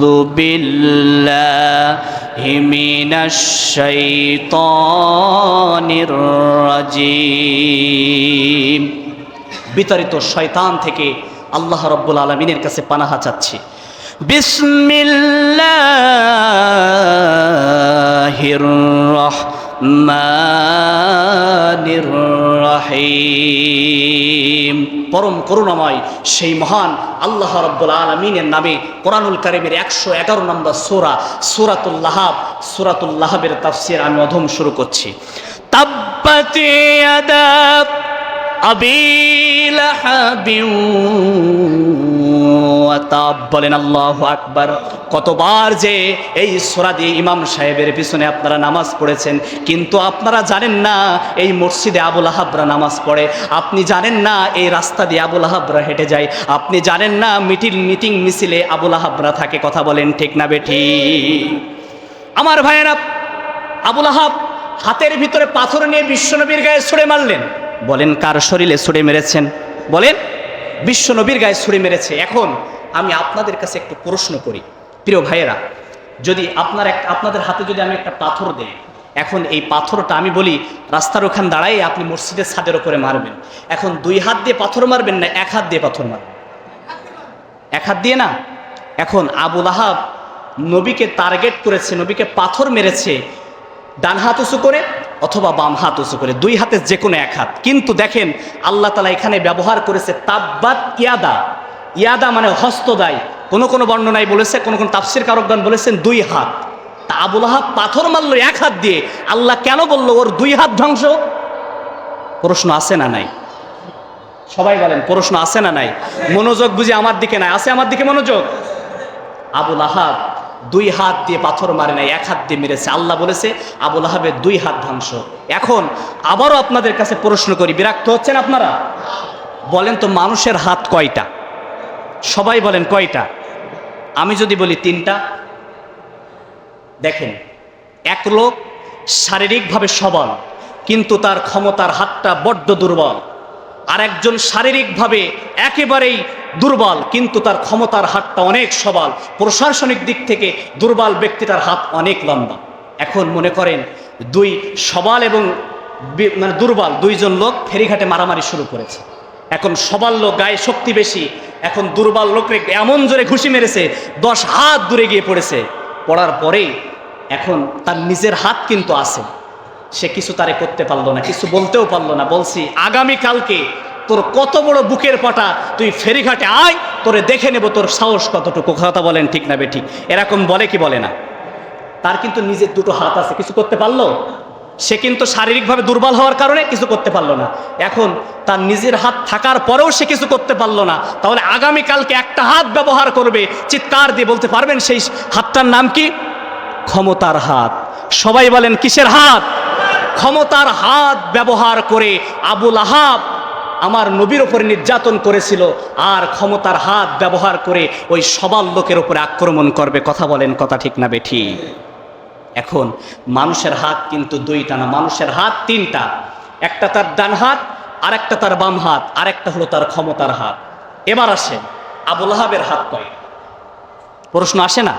أعوذ بالله من الشيطان الرجيم বিতাড়িত শয়তান থেকে আল্লাহ রব্বুল আলমিনের কাছে পানাহা চাচ্ছি বিসমিল্লাহির রহমানির রহিম পরম করুণাময় সেই মহান আল্লাহ রব্বুল আলমিনের নামে কোরআনুল কারিমের একশো এগারো নম্বর সোরা, সুরাতুল সুরাতুল্লাহাবের সুরাতুল তাফসির আমি অধম শুরু করছি। তাব্বাতে আবি বলেন, আল্লাহু আকবার। কতবার যে এই সূরা দিয়ে ইমাম সাহেবের পিছনে আপনারা নামাজ পড়েছেন, কিন্তু আপনারা জানেন না এই মসজিদে আবুল আহাবরা নামাজ পড়ে। আপনি জানেন না এই রাস্তা দিয়ে আবুল আহাবরা হেঁটে যায়। আপনি জানেন না মিটিং মিটিং মিছিলে আবুল আহাবরা থাকে। কথা বলেন ঠিক না বেঠি? আমার ভাইয়েরা, আবুল আহাব হাতের ভিতরে পাথর নিয়ে বিশ্বনবীর গায়ে ছুড়ে মারলেন। বলেন, কার শরীরে ছুড়ে মেরেছেন? বলেন বিশ্বনবীর গায়ে ছুড়ে মেরেছে। এখন আমি আপনাদের কাছে একটু প্রশ্ন করি। প্রিয় ভাইয়েরা, যদি আপনার এক আপনাদের হাতে যদি আমি একটা পাথর দেই, এখন এই পাথরটা আমি বলি, রাস্তার ওখান দাঁড়াই আপনি মসজিদের ছাদের ওপরে মারবেন। এখন দুই হাত দিয়ে পাথর মারবেন না, এক হাত দিয়ে পাথর মারবেন? এক হাত দিয়ে না? এখন আবুল আহাব নবীকে টার্গেট করেছে, নবীকে পাথর মেরেছে, ডান হাত উঁচু করে অথবা বাম হাত উঁচু করে, দুই হাতের যে কোনো এক হাত। কিন্তু দেখেন, আল্লাহ তালা এখানে ব্যবহার করেছে তাব্বাত ইয়াদা। ইয়াদা মানে হস্তদায় কোনো কোনো বর্ণনায় বলেছে, কোনো কোনো তাফসির কারকগণ বলেছেন দুই হাত। তা আবুল আহাব পাথর মারলো এক হাত দিয়ে। আল্লাহ কেন বলল ওর দুই হাত ধ্বংস? প্রশ্ন আছে না নাই? সবাই বলেন, প্রশ্ন আছে না নাই? মনোযোগ বুঝি আমার দিকে নাই। আছে আমার দিকে মনোযোগ? আবুল আহাব দুই হাত দিয়ে পাথর মারে নাই, এক হাত দিয়ে মেরেছে। আল্লাহ বলেছে, আবুল আহাবের দুই হাত ধ্বংস। এখন আবারও আপনাদের কাছে প্রশ্ন করি, বিরক্ত হচ্ছেন আপনারা? বলেন তো মানুষের হাত কয়টা? সবাই বলেন কয়টা? আমি যদি বলি তিনটা। দেখেন, এক লোক শারীরিকভাবে সবল, কিন্তু তার ক্ষমতার হাতটা বড্ড দুর্বল। আর একজন শারীরিকভাবে একেবারেই দুর্বল, কিন্তু তার ক্ষমতার হাতটা অনেক সবল। প্রশাসনিক দিক থেকে দুর্বল ব্যক্তিটার হাত অনেক লম্বা। এখন মনে করেন দুই সবাল এবং মানে দুর্বল দুইজন লোক ফেরিঘাটে মারামারি শুরু করেছে। এখন সবল লোক গায়ে শক্তি বেশি, এখন দুর্বল লোকরে এমন জোরে ঘুষি মেরেছে, দশ হাত দূরে গিয়ে পড়েছে। পড়ার পরেই এখন তার নিজের হাত কিন্তু আছে। সে কিছু তারে করতে পারল না, কিছু বলতেও পারল না। বলছি, আগামী কালকে তোর কত বড় বুকের পাটা তুই ফেরিঘাটে আয়, তোরে দেখে নেব তোর সাহস কতটুকু। কথা বলেন ঠিক না বেঠিক এরকম বলে কি বলে না? তার কিন্তু নিজের দুটো হাত আছে, কিছু করতে পারল? সে কিন্তু শারীরিকভাবে দুর্বল হওয়ার কারণে কিছু করতে পারল না। এখন তার নিজের হাত থাকার পরেও সে কিছু করতে পারল না। তাহলে আগামীকালকে একটা হাত ব্যবহার করবে, চিৎকার দিয়ে বলতে পারবেন সেই হাতটার নাম কি? ক্ষমতার হাত। সবাই বলেন, কিসের হাত? ক্ষমতার হাত ব্যবহার করে আবুল আহাব আমার নবীর ওপরে নির্যাতন করেছিল, আর ক্ষমতার হাত ব্যবহার করে ওই সবাল লোকের ওপরে আক্রমণ করবে। কথা বলেন, কথা ঠিক না বেঠি? এখন মানুষের হাত কিন্তু দুইটা না, মানুষের হাত তিনটা। একটা তার ডান হাত আর একটা তার বাম হাত আর একটা হলো তার ক্ষমতার হাত। এবার আসে আবুল আহাবের হাত কয়টা? প্রশ্ন আসে না?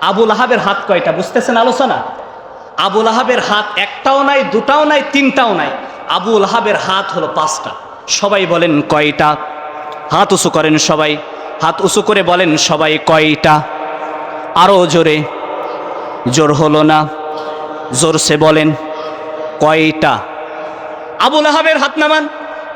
আবুল আহাবের হাত কয়টা? বুঝতেছেন আলোচনা? আবুল আহাবের হাত একটাও নাই, দুটাও নাই, তিনটাও নাই। আবুল আহাবের হাত হলো পাঁচটা। সবাই বলেন কয়টা? হাত উঁচু করেন সবাই। হাত উঁচু করে বলেন সবাই কয়টা? আরও জোরে। জোর হলো না। জোরসে বলেন কয়টা? আবুল আহাবের হাত নামান।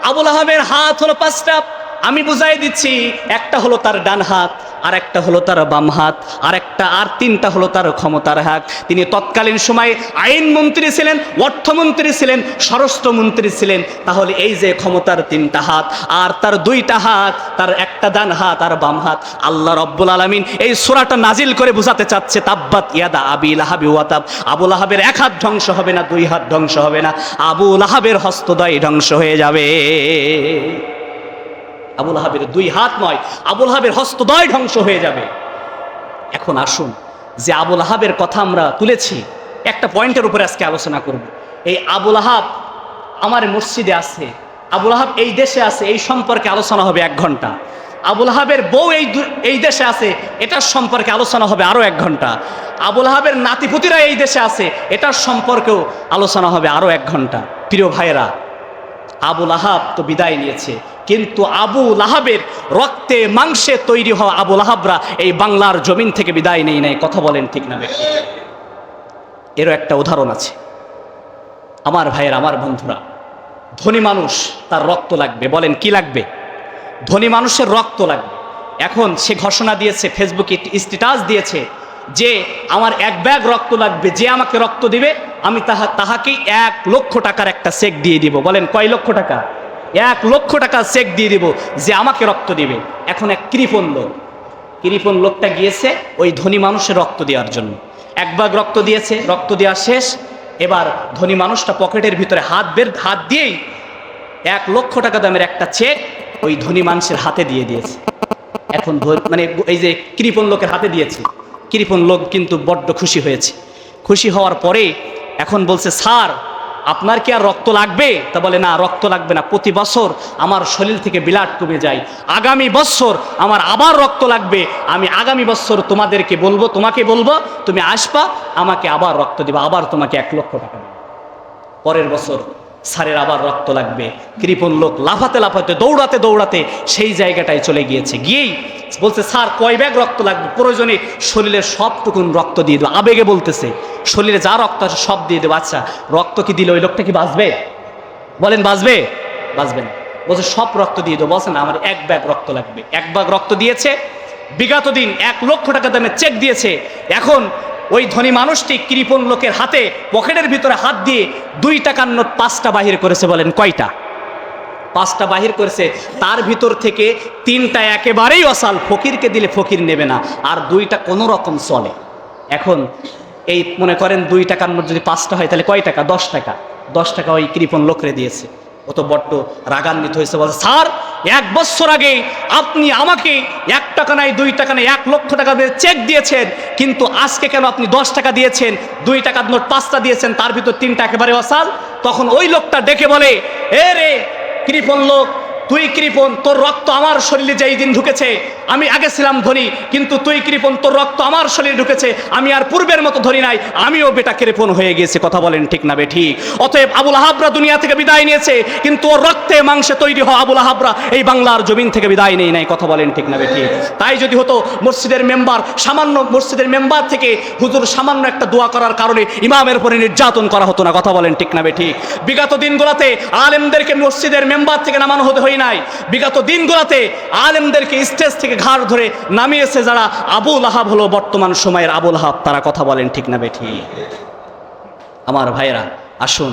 আবুল আহাবের হাত হলো পাঁচটা। আমি বুঝাই দিচ্ছি, একটা হলো তার ডান হাত আর একটা হলো তার বাম হাত আর একটা আর তিনটা হলো তার ক্ষমতার হাত। তিনি তৎকালীন সময়ে আইন মন্ত্রী ছিলেন, অর্থমন্ত্রী ছিলেন, স্বরাষ্ট্রমন্ত্রী ছিলেন, তাহলে এই যে ক্ষমতার তিনটা হাত, আর তার দুইটা হাত, তার একটা ডান হাত আর বাম হাত, আল্লাহ রব্বুল আলমিন এই সুরাটা নাজিল করে বোঝাতে চাচ্ছে, তাব্বাত ইয়াদা আবি লাহাবি ওয়াতাব আবুল আহাবের এক হাত ধ্বংস হবে না, দুই হাত ধ্বংস হবে না আবুল আহাবের হস্তদয় ধ্বংস হয়ে যাবে। আবুল আহাবের দুই হাত নয়, আবুল আহাবের হস্তদয় ধ্বংস হয়ে যাবে। এখন আসুন, যে আবুল আহাবের কথা আমরা তুলেছি, একটা পয়েন্টের উপরে আজকে আলোচনা করব। এই আবুল আহাব আমার মসজিদে আছে, আবুল আহাব এই দেশে আছে, এই সম্পর্কে আলোচনা হবে এক ঘণ্টা। আবুল আহাবের বউ এই এই দেশে আছে, এটার সম্পর্কে আলোচনা হবে আরও এক ঘণ্টা। আবুল আহাবের নাতিপুতিরা এই দেশে আছে, এটার সম্পর্কেও আলোচনা হবে আরও এক ঘণ্টা। প্রিয় ভাইয়েরা, আবুল আহাব তো বিদায় নিয়েছে কিন্তু আবু লাহাবের রক্তে মাংসে তৈরি হওয়া আবু লাহাবরা এই বাংলার জমিন থেকে বিদায় নেই নাই। কথা বলেন ঠিক না এরও একটা উদাহরণ আছে। আমার ভাইয়ের, আমার বন্ধুরা, ধনী মানুষ, তার রক্ত লাগবে। বলেন, কি লাগবে? ধনী মানুষের রক্ত লাগবে। এখন সে ঘোষণা দিয়েছে, ফেসবুকে স্ট্যাটাস দিয়েছে যে আমার এক ব্যাগ রক্ত লাগবে, যে আমাকে রক্ত দিবে, আমি তাহা তাহাকে এক লক্ষ টাকার একটা চেক দিয়ে দিব। বলেন, কয় লক্ষ টাকা? এক লক্ষ টাকা চেক দিয়ে দিব যে আমাকে রক্ত দিবে। এখন এক কৃপণ লোক। কৃপণ লোকটা গিয়েছে ওই ধনী মানুষের রক্ত দেওয়ার জন্য। এক ভাগ রক্ত দিয়েছে, রক্ত দেওয়া শেষ। এবার ধনী মানুষটা পকেটের ভিতরে হাত বের, হাত দিয়েই এক লক্ষ টাকা দামের একটা চেক ওই ধনী মানুষের হাতে দিয়ে দিয়েছে। এখন মানে এই যে কৃপণ লোকের হাতে দিয়েছে। কৃপণ লোক কিন্তু বড্ড খুশি হয়েছে। খুশি হওয়ার পরে এখন বলছে, স্যার আপনার কি আর রক্ত লাগবে? তা বলে, না, রক্ত লাগবে না। প্রতি বছর আমার শরীর থেকে বিলাট কমে যায়। আগামী বছর আমার আবার রক্ত লাগবে। আমি আগামী বছর তোমাদেরকে বলব, তোমাকে বলব, তুমি আসবা, আমাকে আবার রক্ত দিবা, আবার তোমাকে এক লক্ষ টাকা পরের বছর স্যারের আবার রক্ত লাগবে। কৃপণ লোক লাফাতে লাফাতে, দৌড়াতে দৌড়াতে সেই জায়গাটায় চলে গিয়েছে। গিয়েই বলছে, স্যার, কয় ব্যাগ রক্ত লাগবে? প্রয়োজনে শরীরের সবটুকুন রক্ত দিয়ে দেবো আবেগে বলতেছে, শরীরে যা রক্ত আছে সব দিয়ে দেবো। আচ্ছা রক্ত কি দিলে ওই লোকটা কি বাঁচবে? বলেন, বাঁচবে? বাঁচবে না। বলছে, সব রক্ত দিয়ে দেবো। বলছে, না, আমার এক ব্যাগ রক্ত লাগবে। এক ব্যাগ রক্ত দিয়েছে। বিগত দিন এক লক্ষ টাকা দামে চেক দিয়েছে। এখন ওই ধনী মানুষটি কৃপণ লোকের হাতে পকেটের ভিতরে হাত দিয়ে দুই টাকার নোট পাঁচটা বাহির করেছে বলেন, কয়টা? পাঁচটা বাহির করেছে, তার ভিতর থেকে তিনটা একেবারেই অসাল, ফকিরকে দিলে ফকির নেবে না, আর দুইটা কোনো রকম চলে। এখন এই মনে করেন দুই টাকার নোট যদি পাঁচটা হয়, তাহলে কয় টাকা? দশ টাকা। দশ টাকা ওই কৃপণ লোকরে দিয়েছে। ও তো বড্ড রাগান্বিত হয়েছে, বলছে, স্যার, এক বছর আগে আপনি আমাকে এক টাকা নাই, দুই টাকা নাই, এক লক্ষ টাকা দিয়ে চেক দিয়েছেন, কিন্তু আজকে কেন আপনি দশ টাকা দিয়েছেন, দুই টাকার নোট পাঁচটা দিয়েছেন, তার ভিতর তিনটা একেবারে অসাল? তখন ওই লোকটা ডেকে বলে, এ রে, কৃপণ লোক তুই কৃপণ, তোর রক্ত আমার শরীরে যেই দিন ঢুকেছে, আমি আগে ছিলাম ধনী, কিন্তু তুই কৃপণ, তোর রক্ত আমার শরীরে ঢুকেছে, আমি আর পূর্বের মতো ধনী নাই, আমিও বেটা কৃপণ হয়ে গিয়েছে, কথা বলেন ঠিক না ঠিক। অতএব আবুল আহাবরা দুনিয়া থেকে বিদায় নিয়েছে, কিন্তু ওর রক্তে মাংসে তৈরি হওয়া আবুল আহাবরা এই বাংলার জমিন থেকে বিদায় নেই নাই, কথা বলেন ঠিক না ঠিক। তাই যদি হতো মসজিদের মেম্বার, সামান্য মসজিদের মেম্বার থেকে হুজুর সামান্য একটা দোয়া করার কারণে ইমামের উপরে নির্যাতন করা হতো না, কথা বলেন ঠিক না ঠিক। বিগত দিনগুলোতে আলেমদেরকে মসজিদের মেম্বার থেকে নামানো হতে হয় নাই। বিগত দিনগুলোতে আলেমদেরকে স্টেজ থেকে ঘাড় ধরে নামিয়েছে যারা আবুল আহাব হলো বর্তমান সময়ের আবুল আহাব। তারা কথা বলেন ঠিক না বে ঠিক আমার ভাইয়েরা, আসুন,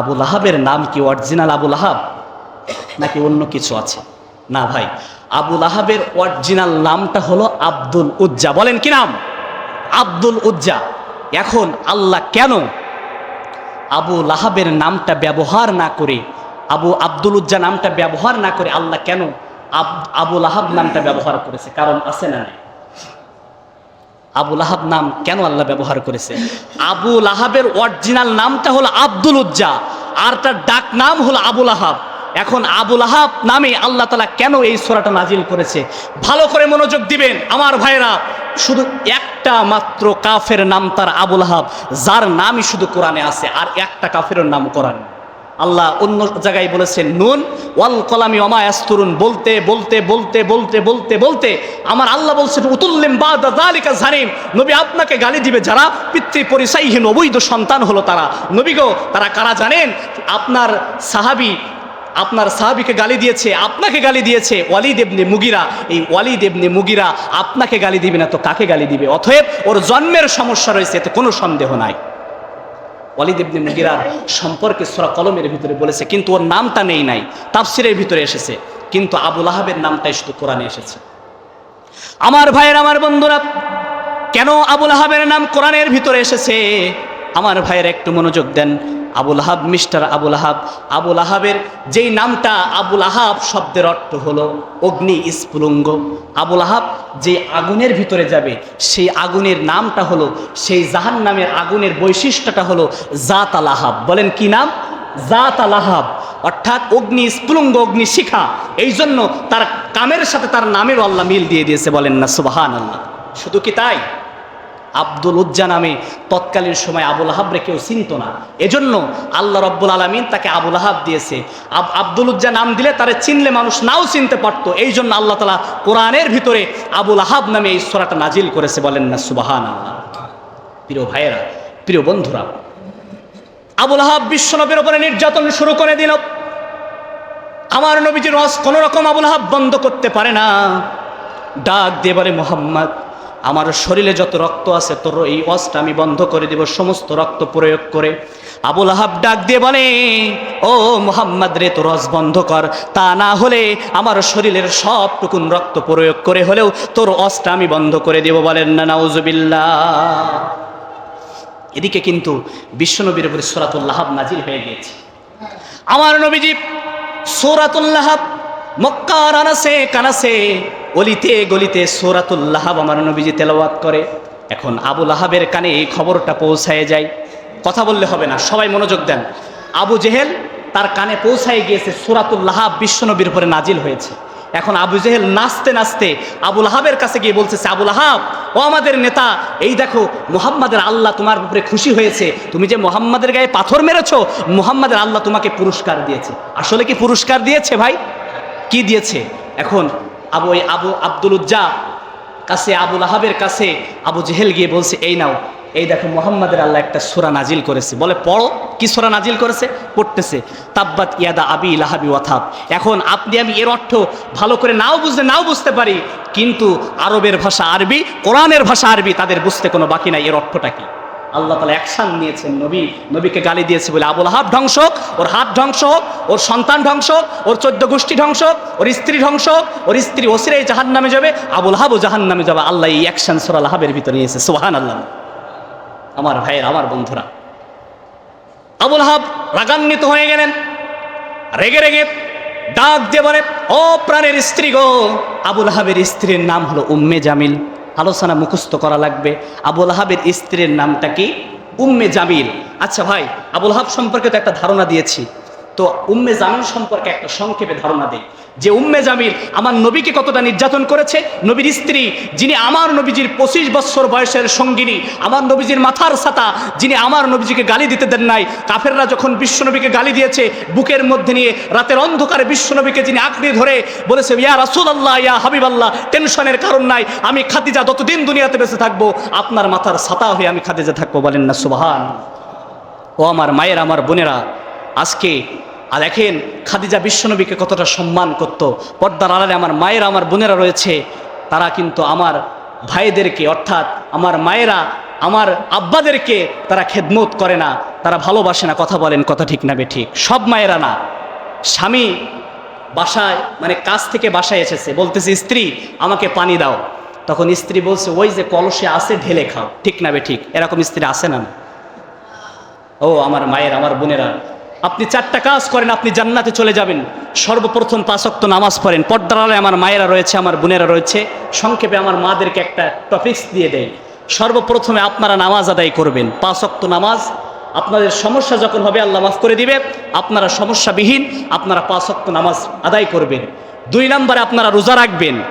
আবুল আহাবের নাম কি অরিজিনাল আবুল আহাব, নাকি অন্য কিছু আছে? না ভাই, আবুল আহাবের অরিজিনাল নামটা হলো আব্দুল উজ্জা। বলেন কি নাম? আব্দুল উজ্জা। এখন আল্লাহ কেন আবু লাহাবের নামটা ব্যবহার না করে আবু আব্দুল উজ্জা নামটা ব্যবহার না করে আল্লাহ কেন আব, আবু লাহাব নামটা ব্যবহার করেছে? কারণ আছে না নাই? আবু লাহাব নাম কেন আল্লাহ ব্যবহার করেছে? আবু লাহাবের অরিজিনাল নামটা হলো আব্দুল উজ্জা আর তার ডাক নাম হলো আবুল আহাব এখন আবুল আহাব নামে আল্লাহ তালা কেন এই সোরাটা নাজিল করেছে? ভালো করে মনোযোগ দিবেন, আমার ভাইরা। শুধু একটা মাত্র কাফের নাম তার আবুল আহাব যার নামই শুধু কোরআনে আছে, আর একটা কাফের নাম কোরআনে। আল্লাহ অন্য জায়গায় বলেছেন, নুন, ওয়াল কলামি অমা আস্তরুন বলতে বলতে বলতে বলতে বলতে বলতে, আমার আল্লাহ বলছেন, উতুল্লিম বাদা জালিকা জানিম নবী আপনাকে গালি দিবে যারা পিতৃ পরিচয়হীন অবৈধ সন্তান হলো তারা। নবী গো, তারা কারা জানেন? আপনার সাহাবি, আপনার সাহাবিকে গালি দিয়েছে, আপনাকে গালি দিয়েছে ওয়ালি দেবনে মুগিরা। এই ওয়ালি দেবনে মুগিরা আপনাকে গালি দিবে না, তো কাকে গালি দিবে? অতএব ওর জন্মের সমস্যা রয়েছে, এতে কোনো সন্দেহ নাই। ওয়ালিদ মুগিরার সম্পর্কে সোরা কলমের ভিতরে বলেছে, কিন্তু ওর নামটা নেই নাই, তাফসিরের ভিতরে এসেছে, কিন্তু আবুল আহাবের নামটাই শুধু কোরআনে এসেছে। আমার ভাইয়ের, আমার বন্ধুরা, কেন আবুল আহাবের নাম কোরআনের ভিতরে এসেছে? আমার ভাইয়ের একটু মনোযোগ দেন। আবুল আহাব, মিস্টার আবুল আহাব। আবুল আহাবের যেই নামটা আবুল আহাব শব্দের অর্থ হলো অগ্নি স্ফুলঙ্গ। আবুল আহাব যে আগুনের ভিতরে যাবে, সেই আগুনের নামটা হলো, সেই জাহান নামের আগুনের বৈশিষ্ট্যটা হলো জাত আল আহাব। বলেন কি নাম? জাত লাহাব অর্থাৎ অগ্নি স্ফুলঙ্গ, অগ্নি শিখা। এই জন্য তার কামের সাথে তার নামেরও আল্লাহ মিল দিয়ে দিয়েছে বলেন না সুবাহান আল্লাহ শুধু কি তাই? আব্দুল উজ্জা নামে তৎকালীন সময় আবুল আহাবরে কেউ চিনত না। এজন্য আল্লাহ রব্বুল আলমিন তাকে আবুল আহাব দিয়েছে। আব আব্দুল উজ্জা নাম দিলে তারে চিনলে মানুষ নাও চিনতে পারতো। এই জন্য আল্লাহ তালা কোরআনের ভিতরে আবুল আহাব নামে এই সোরাটা নাজিল করেছে বলেন না সুবাহান আল্লাহ প্রিয় ভাইয়েরা, প্রিয় বন্ধুরা, আবুল আহাব বিশ্বনবীর ওপরে নির্যাতন শুরু করে দিল। আমার নবীজির রস কোনো রকম আবুল আহাব বন্ধ করতে পারে না। ডাক দিয়ে বলে, মোহাম্মদ আমার শরীরে যত রক্ত আছে, তোর এই অসটা আমি বন্ধ করে দেব, সমস্ত রক্ত প্রয়োগ করে। আবুল আহাব ডাক দিয়ে বলে, ও মোহাম্মদ রে, তোর রস বন্ধ কর। তা না হলে আমার শরীরের সবটুকুন রক্ত প্রয়োগ করে হলেও তোর অসটা আমি বন্ধ করে দেব বলেন না, নাউজুবিল্লাহ। এদিকে কিন্তু বিশ্বনবীর উপরে সোরাতুল্লাহাব নাজির হয়ে গিয়েছে। আমার নবীজি সোরাতুল্লাহাব মক্কার আনাসে কানাসে অলিতে গলিতে সোরাতুল্লাহাব আমার নবীজি তেলাওয়াত করে। এখন আবু লাহাবের কানে এই খবরটা পৌঁছায় যায়। কথা বললে হবে না, সবাই মনোযোগ দেন। আবু জেহেল তার কানে পৌঁছায় গিয়েছে সুরাতুল্লাহাব বিশ্বনবীর উপরে নাজিল হয়েছে। এখন আবু জেহেল নাচতে নাচতে আবুল আহাবের কাছে গিয়ে বলতেছে আবুল আহাব ও আমাদের নেতা, এই দেখো মোহাম্মদের আল্লাহ তোমার উপরে খুশি হয়েছে। তুমি যে মোহাম্মদের গায়ে পাথর মেরেছো, মোহাম্মদের আল্লাহ তোমাকে পুরস্কার দিয়েছে। আসলে কি পুরস্কার দিয়েছে ভাই? কি দিয়েছে? এখন আবু ওই আবু আব্দুল উজ্জা কাছে, আবুল আহাবের কাছে, আবু জেহেল গিয়ে বলছে, এই নাও, এই দেখো মোহাম্মদের আল্লাহ একটা সুরা নাজিল করেছে। বলে, পড়ো, কি সুরা নাজিল করেছে? পড়তেছে, তাব্বাত ইয়াদা আবি লাহাবি ওয়াথাব এখন আপনি, আমি এর অর্থ ভালো করে নাও বুঝতে নাও বুঝতে পারি, কিন্তু আরবের ভাষা আরবি, কোরআনের ভাষা আরবি, তাদের বুঝতে কোনো বাকি নাই, এর অর্থটা কি? আল্লাহ তালা অ্যাকশান নিয়েছেন নবী, নবীকে গালি দিয়েছে বলে আবুল হাব ধ্বংস ওর হাত ধ্বংস ওর সন্তান ধ্বংস ওর চোদ্দ গোষ্ঠী ধ্বংস ওর স্ত্রী ধ্বংস ওর স্ত্রী ওসিরাই জাহান নামে যাবে, আবুল হাবও জাহান নামে যাবে। আল্লাহ এই অ্যাকশান সোরাল হাবের ভিতরে নিয়েছে সোহান আল্লাহ আমার ভাইয়ের, আমার বন্ধুরা। আবুল হাব রাগান্বিত হয়ে গেলেন। রেগে রেগে ডাক দিয়ে বলে, ও প্রাণের স্ত্রী গো। আবুল হাবের স্ত্রীর নাম হলো উম্মে জামিল। আলোচনা মুখস্থ করা লাগবে। আবুল আহাবের স্ত্রীর নামটা কি? উম্মে জামিল। আচ্ছা ভাই আবুল হাব সম্পর্কে তো একটা ধারণা দিয়েছি। তো উম্মে জামিল সম্পর্কে একটা সংক্ষেপে ধারণা দিই। যে উম্মে জামিল আমার নবীকে কতটা নির্যাতন করেছে? নবীর স্ত্রী, যিনি আমার নবীজির পঁচিশ বছর বয়সের সঙ্গিনী, আমার নবীজির মাথার ছাতা, যিনি আমার নবীজিকে গালি দিতে দেন নাই, কাফেররা যখন বিশ্বনবীকে গালি দিয়েছে, বুকের মধ্যে নিয়ে রাতের অন্ধকারে বিশ্বনবীকে যিনি আঁকড়ে ধরে বলেছে, ইয়া রাসুল আল্লাহ ইয়া হাবিব আল্লাহ টেনশনের কারণ নাই, আমি খাদিজা যতদিন দুনিয়াতে বেঁচে থাকব, আপনার মাথার ছাতা হয়ে আমি খাদিজা থাকব। বলেন না, সুবাহান। ও আমার মায়ের, আমার বোনেরা, আজকে আর দেখেন খাদিজা বিশ্বনবীকে কতটা সম্মান করত। পর্দার আড়ালে আমার মায়ের, আমার বোনেরা রয়েছে। তারা কিন্তু আমার ভাইদেরকে, অর্থাৎ আমার মায়েরা, আমার আব্বাদেরকে তারা খেদমত করে না। তারা ভালোবাসে না, কথা বলেন কথা ঠিক না ঠিক সব মায়েরা না। স্বামী বাসায় মানে কাজ থেকে বাসায় এসেছে। বলতেছে, স্ত্রী, আমাকে পানি দাও। তখন স্ত্রী বলছে, ওই যে কলসে আছে, ঢেলে খাও। ঠিক না ঠিক এরকম স্ত্রী আসে না? ও, আমার মায়ের, আমার বোনেরা। আপনি চারটা কাজ করেন, আপনি জান্নাতে চলে যাবেন। সর্বপ্রথম পাঁচক্ত নামাজ পড়েন। পর্দার আমার মায়েরা রয়েছে, আমার বোনেরা রয়েছে। সংক্ষেপে আমার মাদেরকে একটা টপিক্স দিয়ে দেয় সর্বপ্রথমে আপনারা নামাজ আদায় করবেন। পাঁচক্ত নামাজ, আপনাদের সমস্যা যখন হবে, আল্লাহ মাফ করে দিবে। আপনারা সমস্যাবিহীন, আপনারা পাঁচক্ত নামাজ আদায় করবেন। দুই নম্বরে আপনারা রোজা রাখবেন।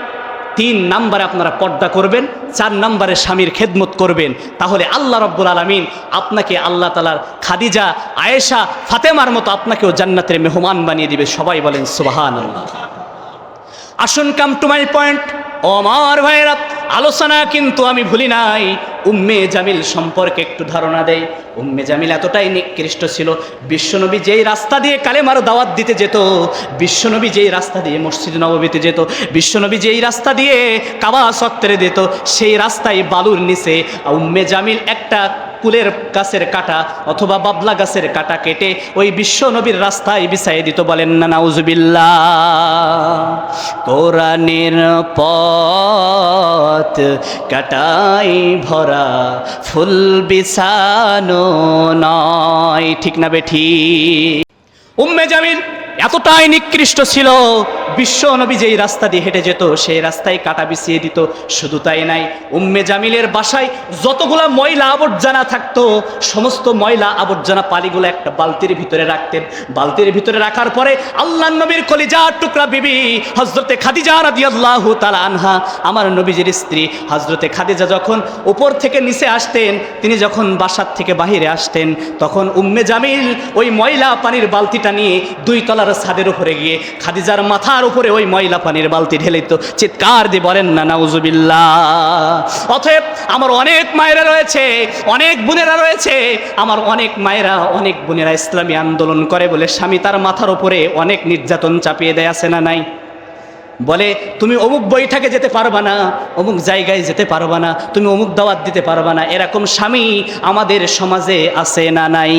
তিন নাম্বারে আপনারা পর্দা করবেন, চার নাম্বারে স্বামীর খেদমত করবেন। তাহলে আল্লাহ রব্বুল আলমিন আপনাকে আল্লাহ তালার খাদিজা, আয়েশা, ফাতেমার মতো আপনাকেও জান্নাতের মেহমান বানিয়ে দিবে। সবাই বলেন সুবাহান আল্লাহ আসুন কাম টু মাই পয়েন্ট। আমার ভাইয়েরা, আলোচনা কিন্তু আমি ভুলি নাই। উম্মে জামিল সম্পর্কে একটু ধারণা দেয় উম্মে জামিল এতটাই নিকৃষ্ট ছিল। বিশ্বনবী যেই রাস্তা দিয়ে কালেমার দাওয়াত দিতে যেত, বিশ্বনবী যেই রাস্তা দিয়ে মসজিদ নবমীতে যেত, বিশ্বনবী যেই রাস্তা দিয়ে কাবা সত্তরে দিত সেই রাস্তায় বালুর নিচে উম্মে জামিল একটা কুলের গাছের কাটা অথবা বাবলা গাছের কাটা কেটে ওই বিশ্ব নবীর রাস্তায় বিছাই দিত বলেন, না নাউজবিল্লা কোরআনের পথ কাটাই ভরা, ফুল বিছানো নয়। ঠিক না বেঠি উম্মে জামিল এতটাই নিকৃষ্ট ছিল। বিশ্ব নবী যেই রাস্তা দিয়ে হেঁটে যেত, সেই রাস্তায় কাটা বিছিয়ে দিত। শুধু তাই নাই, উম্মে জামিলের বাসায় যতগুলা ময়লা আবর্জনা থাকতো, সমস্ত ময়লা আবর্জনা পালিগুলো একটা বালতির ভিতরে রাখতেন। বালতির ভিতরে রাখার পরে আল্লাহ নবীর কলিজার টুকরা বিবি হজরতে খাদিজা রাদিয়াল্লাহু তাআলা আনহা, আমার নবীজির স্ত্রী হজরতে খাদিজা যখন উপর থেকে নিচে আসতেন, তিনি যখন বাসার থেকে বাহিরে আসতেন, তখন উম্মে জামিল ওই ময়লা পানির বালতিটা নিয়ে দুই তলার ছাদের উপরে গিয়ে খাদিজার মাথার উপরে ওই ময়লা পানির বালতি ঢেলে তো চিৎকার দিয়ে বলেন, না নাউজুবিল্লা অতএব আমার অনেক মায়েরা রয়েছে, অনেক বোনেরা রয়েছে, আমার অনেক মায়েরা, অনেক বোনেরা ইসলামী আন্দোলন করে বলে স্বামী তার মাথার উপরে অনেক নির্যাতন চাপিয়ে দেয়, আছে না নাই? বলে, তুমি অমুক বৈঠকে যেতে পারবা না, অমুক জায়গায় যেতে পারবা না, তুমি অমুক দাওয়াত দিতে পারবা না, এরকম স্বামী আমাদের সমাজে আছে না নাই?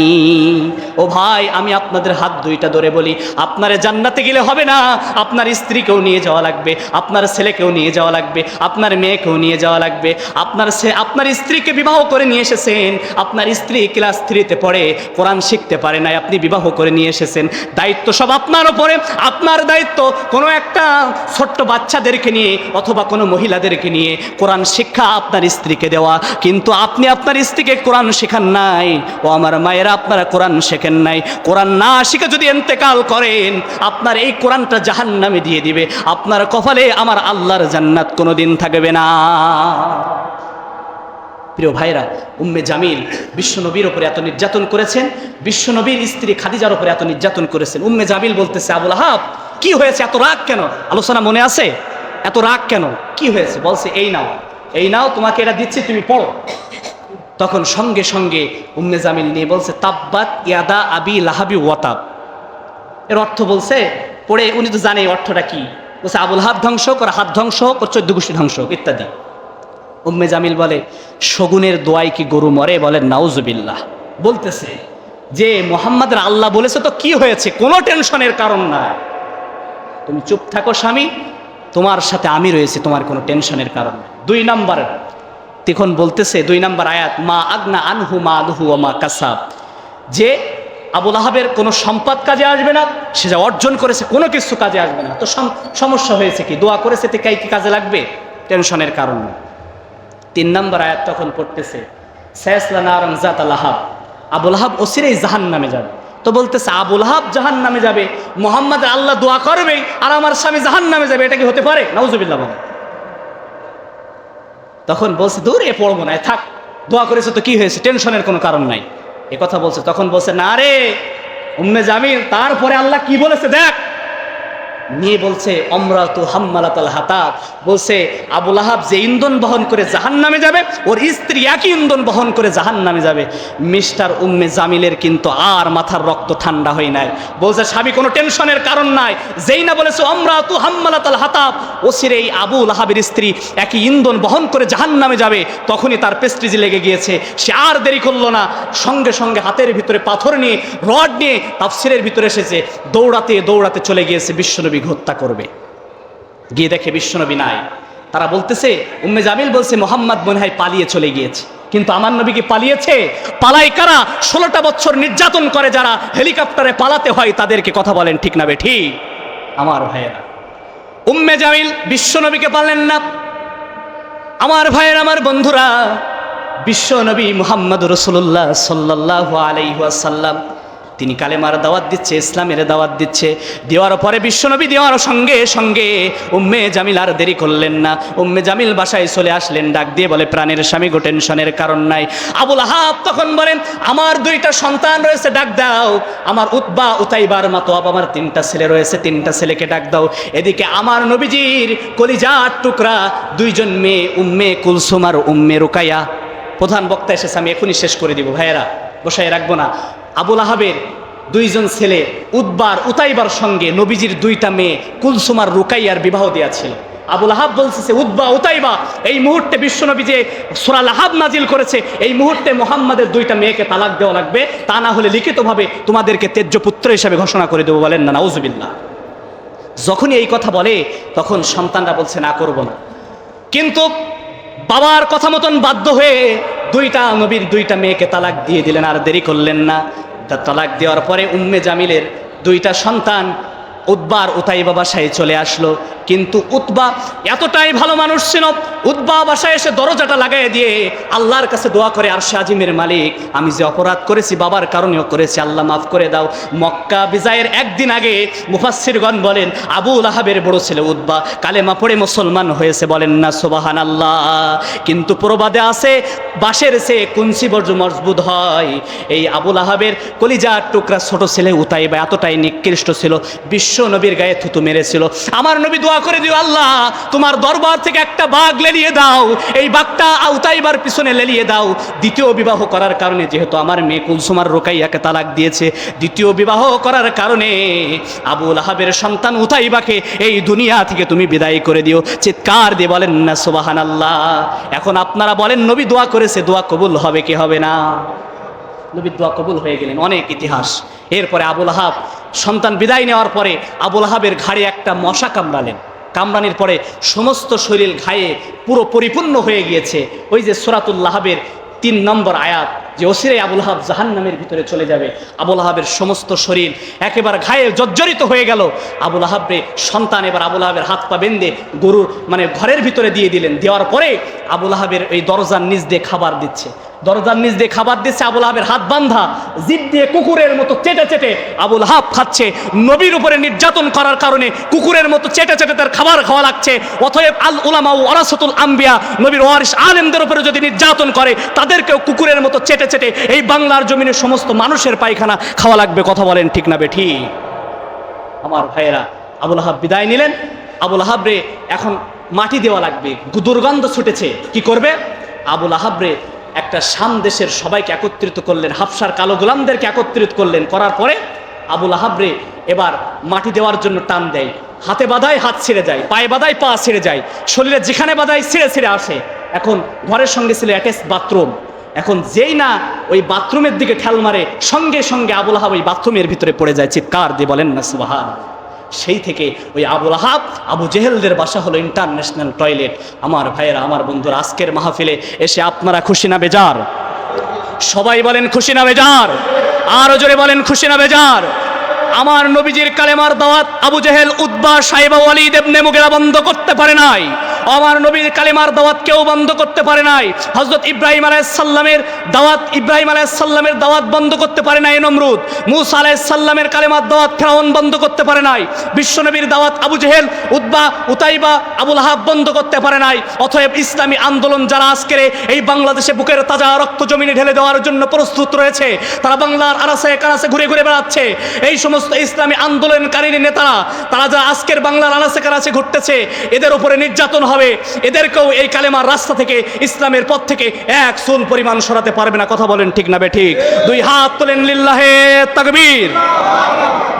ও ভাই, আমি আপনাদের হাত দুইটা ধরে বলি, আপনার জান্নাতে গেলে হবে না, আপনার স্ত্রীকেও নিয়ে যাওয়া লাগবে, আপনার ছেলেকেও নিয়ে যাওয়া লাগবে, আপনার মেয়েকেও নিয়ে যাওয়া লাগবে, আপনার আপনার স্ত্রীকে বিবাহ করে নিয়ে এসেছেন, আপনার স্ত্রী ক্লাস থ্রিতে পড়ে, কোরআন শিখতে পারে নাই, আপনি বিবাহ করে নিয়ে এসেছেন, দায়িত্ব সব আপনার ওপরে আপনার দায়িত্ব, কোনো একটা ছোট্ট বাচ্চাদেরকে নিয়ে অথবা কোনো মহিলাদেরকে নিয়ে কোরআন শিক্ষা আপনার স্ত্রীকে দেওয়া। কিন্তু আপনি আপনার স্ত্রীকে কোরআন শেখান নাই। ও আমার মায়েরা, আপনারা কোরআন শেখেন নাই। কোরআন না শিখে যদি এন্তেকাল করেন, আপনার এই কোরআনটা জাহান নামে দিয়ে দিবে। আপনার কপালে আমার আল্লাহর জান্নাত কোনো দিন থাকবে না। প্রিয় ভাইরা উম্মে জামিল বিশ্বনবীর ওপরে এত নির্যাতন করেছেন, বিশ্বনবীর স্ত্রী খাদিজার ওপরে এত নির্যাতন করেছেন। উম্মে জামিল বলতেছে, আবুল আহাব কি হয়েছে? এত রাগ কেন? আলোচনা মনে আছে? এত রাগ কেন? কি হয়েছে? বলছে, এই নাও এই নাও, তোমাকে এটা দিচ্ছি, তুমি পড়ো। তখন সঙ্গে সঙ্গে উম্মে জামিল নিয়ে বলছে, তাব্বাত ইয়াদা আবি লাহাবি ওয়াতাব এর অর্থ বলছে, পড়ে উনি তো জানে অর্থটা কি। বলছে, আবুল হাব ধ্বংস হোক ওর হাত ধ্বংস হোক ওর চোদ্দ গোষ্ঠী ধ্বংস হোক, ইত্যাদি। উম্মে জামিল বলে, শগুনের দোয়াই কি গরু মরে? বলে, নাউজুবিল্লাহ। বলতেছে যে, মোহাম্মদের আল্লাহ বলেছে তো কি হয়েছে? কোনো টেনশনের কারণ নাই। তুমি চুপ থাকো, স্বামী। তোমার সাথে আমি রয়েছি, তোমার কোনো টেনশনের কারণ দুই নাম্বার, তখন বলতেছে, দুই নাম্বার আয়াত, মা আগনা আনহু, মা আলহু মা কাসাব যে আবুল আহাবের কোনো সম্পদ কাজে আসবে না, সে যা অর্জন করেছে, কোনো কিছু কাজে আসবে না। তো সম- সমস্যা হয়েছে কি? দোয়া করেছে তে কি কাজে লাগবে? টেনশনের কারণ তিন নম্বর আয়াত তখন পড়তেছে সয়াসলানারং জাত আলাহাব আবুল হাব ওসিরেই জাহান নামে যাবে। তো বলতেছে, আবুল হাব জাহান নামে যাবে। মোহাম্মদ আল্লাহ দোয়া করবে আর আমার স্বামী জাহান নামে যাবে। এটা কি হতে পারে? নজুবিল্লা বলে। তখন বলছে, দূর, এ পড়ব না থাক। দোয়া করেছে তো কি হয়েছে? টেনশনের কোনো কারণ নাই। এ কথা বলছে, তখন বলছে, না রে, উম্মে জামিল, তারপরে আল্লাহ কি বলেছে দেখ নিয়ে বলছে, অমরাতু হাম্মালাতাল হাতাব। বলছে আবুল আহাব যে ইন্ধন বহন করে জাহান নামে যাবে, ওর স্ত্রী একই ইন্ধন বহন করে জাহান নামে যাবে। মিস্টার উম্মে জামিলের কিন্তু আর মাথার রক্ত ঠান্ডা হয় নাই। বলছে, স্বামী, কোনো টেনশনের কারণ নাই। যেই না বলেছে, অমরাতু হাম্মালাতাল হাতাব। ওসির এই আবুল আহাবের স্ত্রী একই ইন্ধন বহন করে জাহান নামে যাবে, তখনই তার পেস্ট্রিজি লেগে গিয়েছে। সে আর দেরি করল না। সঙ্গে সঙ্গে হাতের ভিতরে পাথর নিয়ে, রড নিয়ে তাফসিরের ভিতরে এসেছে। দৌড়াতে দৌড়াতে চলে গিয়েছে বিশ্বনবী। হত্যা করবে। গিয়ে দেখে বিশ্বনবী নাই। তারা বলতেছে, উম্মে জামিল বলছে, মোহাম্মদ মনে হয় পালিয়ে চলে গিয়েছে। কিন্তু আমার নবী কি পালিয়েছে? পালাই কারা? ষোলোটা বছর নির্যাতন করে যারা হেলিকপ্টারে পালাতে হয়, তাদেরকে কথা বলেন, ঠিক না বে, ঠিক? আমার ভাইয়েরা, উম্মে জামিল বিশ্বনবীকে পারলেন না। আমার ভাইয়ের, আমার বন্ধুরা, বিশ্বনবী মুহাম্মদ রসুল্লাহ সাল্লাহ আলাইহাসাল্লাম তিনি কালেমার দাওয়াত দিচ্ছে, ইসলামের দাওয়াত দিচ্ছে। দেওয়ার পরে বিশ্বনবী দেওয়ার সঙ্গে সঙ্গে উম্মে জামিল আর দেরি করলেন না। উম্মে জামিল বাসায় চলে আসলেন, ডাক দিয়ে বলে, প্রাণের স্বামী গো টেনশনের কারণ নাই। আবুল আহাব তখন বলেন, আমার দুইটা সন্তান রয়েছে, ডাক দাও। আমার উতবা উতাইবার মতো আমার তিনটা ছেলে রয়েছে, তিনটা ছেলেকে ডাক দাও। এদিকে আমার নবীজির কলিজার টুকরা, দুইজন মেয়ে, উম্মে কুলসুমার উম্মে রুকাইয়া। প্রধান বক্তা এসেছে, আমি এখনই শেষ করে দিব, ভাইয়েরা, বসায় রাখব না। আবুল আহাবের দুইজন ছেলে উদ্বার উতাইবার সঙ্গে নবীজির দুইটা মেয়ে কুলসুমার রুকাইয়ার বিবাহ দেওয়া ছিল আবুল আহাব বলছে উদ্বা, উতাইবা, এই মুহূর্তে বিশ্বনবী যে সুরাল আহাব নাজিল করেছে, এই মুহূর্তে মোহাম্মদের দুইটা মেয়েকে তালাক দেওয়া লাগবে। তা না হলে লিখিতভাবে তোমাদেরকে তেজ্য পুত্র হিসাবে ঘোষণা করে দেবো বলেন না নাউজুবিল্লাহ যখনই এই কথা বলে, তখন সন্তানরা বলছে, না, করব না। কিন্তু বাবার কথা মতন বাধ্য হয়ে দুইটা নবীর দুইটা মেয়েকে তালাক দিয়ে দিলেন, আর দেরি করলেন না। তা তালাক দেওয়ার পরে উম্মে জামিলের দুইটা সন্তান উদ্বার উতাই বাবা সাহে চলে আসলো। কিন্তু উতবা এতটাই ভালো মানুষ ছিল উদ্বা বাসায় এসে দরজাটা লাগাই দিয়ে আল্লাহর কাছে দোয়া করে আর আজিমের মালিক, আমি যে অপরাধ করেছি বাবার কারণেও করেছি, আল্লাহ মাফ করে দাও। মক্কা বিজয়ের একদিন আগে মুফাসিরগণ বলেন, আবু আহাবের বড় ছেলে উদ্বা কালেমা পড়ে মুসলমান হয়েছে। বলেন, না সোবাহান আল্লাহ কিন্তু প্রবাদে আছে, বাঁশের সে কুঞ্চি বর্জ মজবুত হয়। এই আবুল আহাবের কলিজার টুকরা ছোট ছেলে উতাইবা এতটাই নিকৃষ্ট ছিল, বিশ্ব নবীর গায়ে থুতু মেরেছিল। আমার নবী দোয়া করে দিও আল্লাহ। তোমার দরবার থেকে একটা বাঘ লেলিয়ে দাও। এই বাঘটা উতাইবার পিছনে লেলিয়ে দাও। দ্বিতীয় বিবাহ করার কারণে, যেহেতু আমার মেয়ে কুলসুমার রোকাইয়াকে তালাক দিয়েছে, দ্বিতীয় বিবাহ করার কারণে আবুল আহাবের সন্তান উতাইবাকে এই দুনিয়া থেকে তুমি বিদায় করে দিও। চিৎকার দিয়ে বলেন, না সোবাহান আল্লাহ এখন আপনারা বলেন, নবী দোয়া করেছে, দোয়া কবুল হবে কি হবে না? নবী দোয়া কবুল হয়ে গেলেন। অনেক ইতিহাস। এরপরে আবুল আহাব সন্তান বিদায় নেওয়ার পরে আবুল আহাবের ঘাড়ে একটা মশা কামড়ালেন। কামড়ানির পরে সমস্ত শরীর ঘায়ে পুরো পরিপূর্ণ হয়ে গিয়েছে। ওই যে সুরাতুল্লাহাবের তিন নম্বর আয়াত, যে ওসিরে আবুল হাব জাহান নামের ভিতরে চলে যাবে। আবুল আহাবের সমস্ত শরীর একেবারে ঘায়ে জর্জরিত হয়ে গেল। আবুল আহাবরে সন্তান এবার আবুল আহাবের হাত পা বেঁধে গরুর মানে ঘরের ভিতরে দিয়ে দিলেন। দেওয়ার পরে আবুল আহাবের এই দরজার নিজ দিয়ে খাবার দিচ্ছে। দরজার নিচ দিয়ে খাবার দিচ্ছে আবুল আহাবের হাত বান্ধা জিপ দিয়ে কুকুরের মতো চেটে চেটে আবুল হাব খাচ্ছে। নবীর উপরে নির্যাতন করার কারণে কুকুরের মতো চেটে চেটে তার খাবার খাওয়া লাগছে। অতএব আল উলামাউ ওরাসতুল আম্বিয়া, নবীর ওয়ারিস আলেমদের উপরে যদি নির্যাতন করে, তাদেরকেও কুকুরের মতো চেটে চেটে এই বাংলার জমিনে সমস্ত মানুষের পায়খানা খাওয়া লাগবে, কথা বলেন ঠিক না বেঠি? আমার ভাইয়েরা, আবুল হাব বিদায় নিলেন। আবুল আহাবরে এখন মাটি দেওয়া লাগবে, দুর্গন্ধ ছুটেছে, কি করবে? আবুল আহাবরে একটা শাম দেশের সবাইকে একত্রিত করলেন, হাফসার কালো গোলামদেরকে একত্রিত করলেন, করার পরে আবুল আহাবরে এবার মাটি দেওয়ার জন্য টান দেয়। হাতে বাধায় হাত ছেড়ে যায়, পায়ে বাধায় পা ছেড়ে যায়, শরীরে যেখানে বাধায় ছেড়ে ছেড়ে আসে। এখন ঘরের সঙ্গে ছিল অ্যাটাচ বাথরুম এখন যেই না ওই বাথরুমের দিকে ঠেল মারে, সঙ্গে সঙ্গে আবুল আহাব ওই বাথরুমের ভিতরে পড়ে যায়, চিৎকার দিয়ে বলেন না, সুবাহান। সেই থেকে ওই আবুল আহাব, আবু জেহেলদের বাসা হলো ইন্টারন্যাশনাল টয়লেট আমার ভাইয়েরা, আমার বন্ধুর, আজকের মাহফিলে এসে আপনারা খুশি না বেজার? সবাই বলেন খুশি না বেজার? আরও জোরে বলেন খুশি না বেজার? আমার নবীজির কালেমার দাওয়াত আবু জেহেল উদ্বা সাহেবা ওয়ালিদ ইবনে মুগিরা বন্ধ করতে পারে নাই। আমার নবীর কালেমার দাওয়াত কেউ বন্ধ করতে পারে নাই। হজরত ইব্রাহিম আলাইসাল্লামের দাওয়াত, ইব্রাহিম আলাইসাল্লামের দাওয়াত বন্ধ করতে পারে নাই নমরুদ। মুসা আলাইসাল্লামের কালেমার দাওয়াত ফেরাউন বন্ধ করতে পারে নাই। বিশ্বনবীর দাওয়াত Abu Jahl Utba Utaiba Abul আহাব বন্ধ করতে পারে নাই। অতএব ইসলামী আন্দোলন যারা আজকের এই বাংলাদেশে বুকের তাজা রক্ত জমিনে ঢেলে দেওয়ার জন্য প্রস্তুত রয়েছে, তারা বাংলার আনাসে কানাসে ঘুরে ঘুরে বেড়াচ্ছে। এই সমস্ত ইসলামী আন্দোলনকারী নেতারা, তারা যারা আজকের বাংলার আনাসে কানাসে ঘুরতেছে, এদের উপরে নির্যাতন হবে। এদেরকেও এই কালেমার রাস্তা থেকে, ইসলামের পথ থেকে এক সুল পরিমাণ সরাতে পারবে না। কথা বলেন ঠিক না বে ঠিক? দুই হাত তোলেন লিল্লাহে তাকবীর।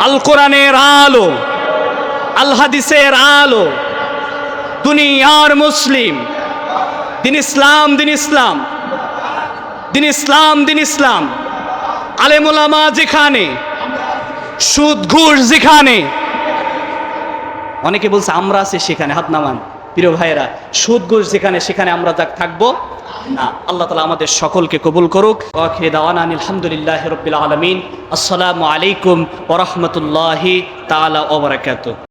আল কোরআনের আলো আল হাদিসের আলো। দুনিয়ার মুসলিম, দিন ইসলাম দিন ইসলাম। দিন ইসলাম দিন ইসলাম। আলেমুলামা যেখানে সুদ ঘুষ যেখানে। অনেকে বলছে, আমরা আছি সেখানে, হাত নামান। প্রিয় ভাইয়েরা সুদ ঘুষ যেখানে, সেখানে আমরা যাক থাকব, না, আল্লাহ তালা আমাদের সকলকে কবুল করুক। ওয়াখে দাওয়ান আলহামদুলিল্লাহ রবিল আলমিন। আসসালামু আলাইকুম ওরহমতুল্লাহি তালা ওবরাকাত